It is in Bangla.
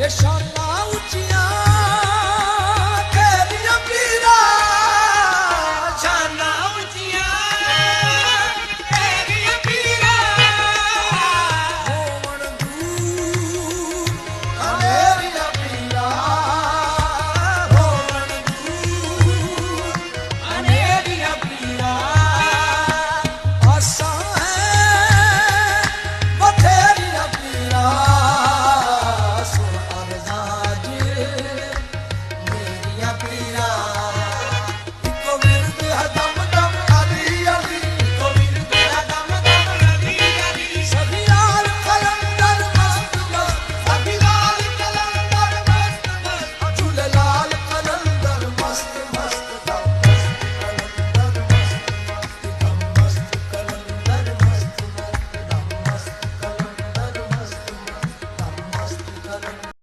এ সরলা উচিয়া